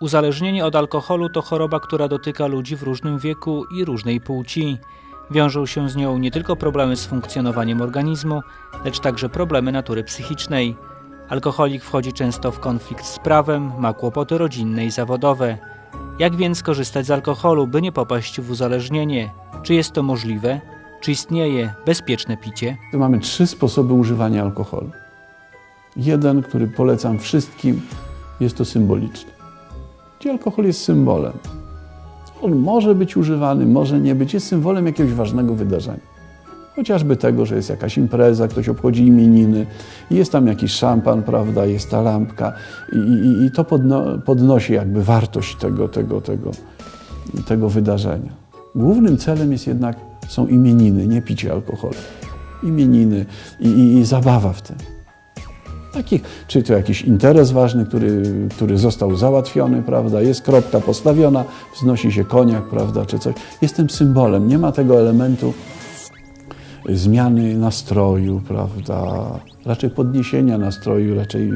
Uzależnienie od alkoholu to choroba, która dotyka ludzi w różnym wieku i różnej płci. Wiążą się z nią nie tylko problemy z funkcjonowaniem organizmu, lecz także problemy natury psychicznej. Alkoholik wchodzi często w konflikt z prawem, ma kłopoty rodzinne i zawodowe. Jak więc korzystać z alkoholu, by nie popaść w uzależnienie? Czy jest to możliwe? Czy istnieje bezpieczne picie? Mamy trzy sposoby używania alkoholu. Jeden, który polecam wszystkim, jest to symboliczny. Gdzie alkohol jest symbolem. On może być używany, może nie być. Jest symbolem jakiegoś ważnego wydarzenia. Chociażby tego, że jest jakaś impreza, ktoś obchodzi imieniny, jest tam jakiś szampan, prawda, jest ta lampka i, i, i to podno, podnosi jakby wartość tego, tego, tego, tego wydarzenia. Głównym celem jest jednak, są imieniny, nie picie alkoholu. Imieniny i, i, i zabawa w tym. Takich, czy to jakiś interes ważny, który, który został załatwiony, prawda, jest kropka postawiona, wznosi się koniak, prawda, czy coś. Jestem symbolem, nie ma tego elementu zmiany nastroju, prawda, raczej podniesienia nastroju, raczej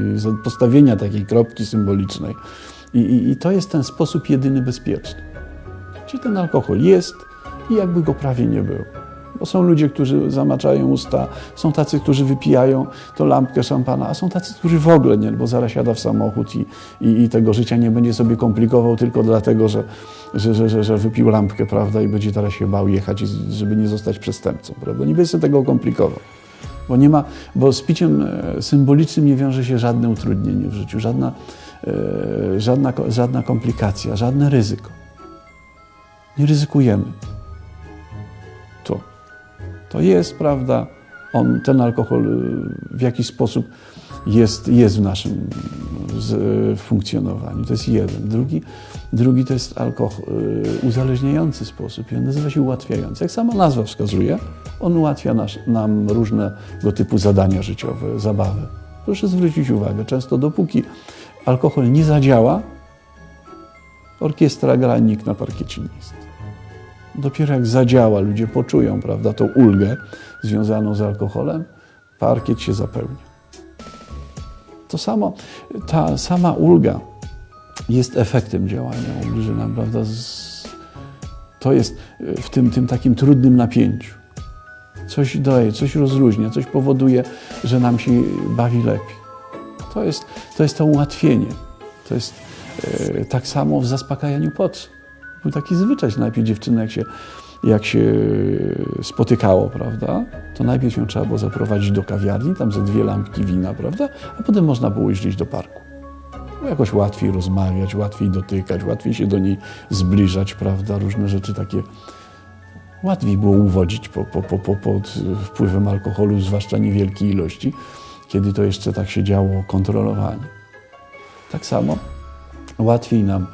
postawienia takiej kropki symbolicznej. I, i, i to jest ten sposób jedyny bezpieczny. Czyli ten alkohol jest i jakby go prawie nie było. Bo są ludzie, którzy zamaczają usta, są tacy, którzy wypijają to lampkę szampana, a są tacy, którzy w ogóle nie, bo zaraz siada w samochód i, i, i tego życia nie będzie sobie komplikował tylko dlatego, że, że, że, że, że wypił lampkę, prawda, i będzie teraz się bał jechać, żeby nie zostać przestępcą, prawda. Nie będzie sobie tego komplikował. Bo, nie ma, bo z piciem e, symbolicznym nie wiąże się żadne utrudnienie w życiu, żadna, e, żadna, żadna komplikacja, żadne ryzyko. Nie ryzykujemy. To. Jest, prawda, on, ten alkohol y, w jakiś sposób jest, jest w naszym z, funkcjonowaniu. To jest jeden. Drugi, drugi to jest alkohol, y, uzależniający sposób i on nazywa się ułatwiający. Jak sama nazwa wskazuje, on ułatwia nas, nam różnego typu zadania życiowe, zabawy. Proszę zwrócić uwagę, często dopóki alkohol nie zadziała, orkiestra gra, nikt na parkiecie nie jest. Dopiero jak zadziała, ludzie poczują prawda, tą ulgę związaną z alkoholem, parkiet się zapełnia. To samo, ta sama ulga jest efektem działania obrzyna, prawda? To jest w tym, tym takim trudnym napięciu. Coś daje, coś rozluźnia, coś powoduje, że nam się bawi lepiej. To jest to, jest to ułatwienie. To jest e, tak samo w zaspokajaniu potrzeb. Był taki zwyczaj, że najpierw dziewczyny, jak się, jak się spotykało, prawda, to najpierw ją trzeba było zaprowadzić do kawiarni, tam ze dwie lampki wina, prawda, a potem można było iść do parku. Jakoś łatwiej rozmawiać, łatwiej dotykać, łatwiej się do niej zbliżać, prawda, różne rzeczy takie łatwiej było uwodzić po, po, po, po, pod wpływem alkoholu, zwłaszcza niewielkiej ilości, kiedy to jeszcze tak się działo kontrolowanie. Tak samo łatwiej nam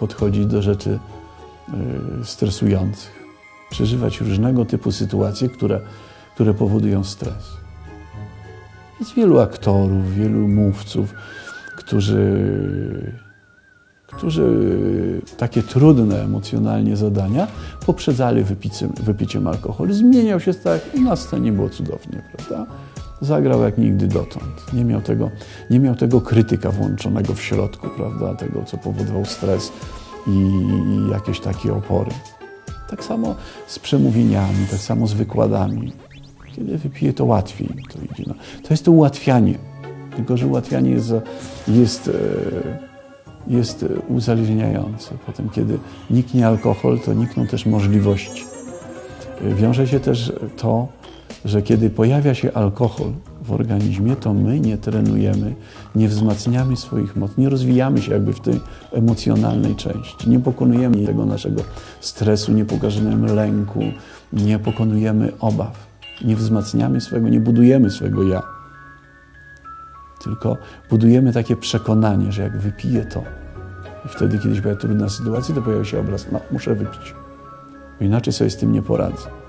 podchodzić do rzeczy y, stresujących, przeżywać różnego typu sytuacje, które, które powodują stres. Jest wielu aktorów, wielu mówców, którzy, którzy takie trudne emocjonalnie zadania poprzedzali wypiciem, wypiciem alkoholu. Zmieniał się tak i na scenie było cudownie, prawda? Zagrał jak nigdy dotąd. Nie miał tego, nie miał tego krytyka włączonego w środku, prawda, tego, co powodował stres i, i jakieś takie opory. Tak samo z przemówieniami, tak samo z wykładami. Kiedy wypije, to łatwiej to idzie. No, to jest to ułatwianie. Tylko, że ułatwianie jest, jest, e, jest uzależniające. Potem, kiedy niknie alkohol, to nikną też możliwości. Wiąże się też to że kiedy pojawia się alkohol w organizmie, to my nie trenujemy, nie wzmacniamy swoich mocy, nie rozwijamy się jakby w tej emocjonalnej części, nie pokonujemy tego naszego stresu, nie pokażemy lęku, nie pokonujemy obaw, nie wzmacniamy swego, nie budujemy swego ja. Tylko budujemy takie przekonanie, że jak wypiję to, i wtedy, kiedyś była trudna sytuacja, to pojawia się obraz, no muszę wypić, bo inaczej sobie z tym nie poradzę.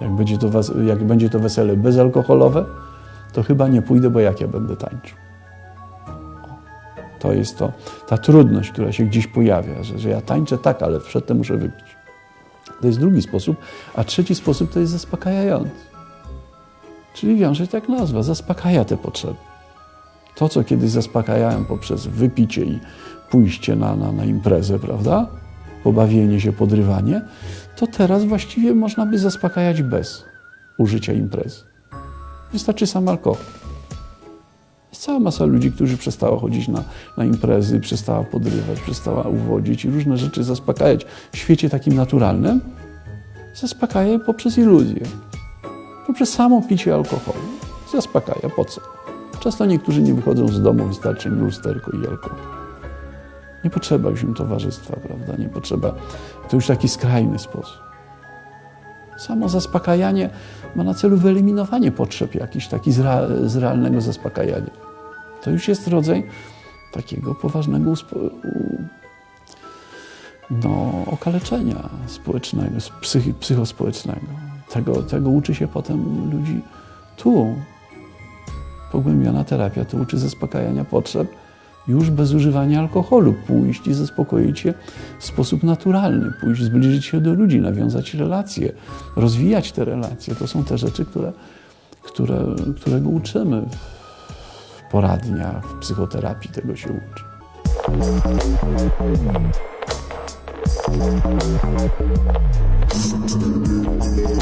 Jak będzie, to, jak będzie to wesele bezalkoholowe, to chyba nie pójdę, bo jak ja będę tańczył. To jest to, ta trudność, która się gdzieś pojawia, że, że ja tańczę tak, ale przedtem muszę wypić. To jest drugi sposób, a trzeci sposób to jest zaspokajający. Czyli wiąże się tak nazwa, zaspokaja te potrzeby. To, co kiedyś zaspokajałem poprzez wypicie i pójście na, na, na imprezę, prawda? Pobawienie się, podrywanie, to teraz właściwie można by zaspokajać bez użycia imprezy. Wystarczy sam alkohol. Jest cała masa ludzi, którzy przestała chodzić na, na imprezy, przestała podrywać, przestała uwodzić i różne rzeczy zaspokajać w świecie takim naturalnym. Zaspokaja poprzez iluzję. Poprzez samo picie alkoholu. Zaspokaja. Po co? Często niektórzy nie wychodzą z domu, wystarczy im lusterko i alkohol. Nie potrzeba już im towarzystwa, prawda? Nie potrzeba. To już taki skrajny sposób. Samo zaspokajanie ma na celu wyeliminowanie potrzeb jakichś, taki z, rea, z realnego zaspokajania. To już jest rodzaj takiego poważnego uspo, no, okaleczenia społecznego, psychi, psychospołecznego. Tego, tego uczy się potem ludzi tu. Pogłębiona terapia to uczy zaspokajania potrzeb już bez używania alkoholu, pójść i zaspokoić się w sposób naturalny, pójść, zbliżyć się do ludzi, nawiązać relacje, rozwijać te relacje. To są te rzeczy, które, które, którego uczymy w poradniach, w psychoterapii, tego się uczy. Thank you.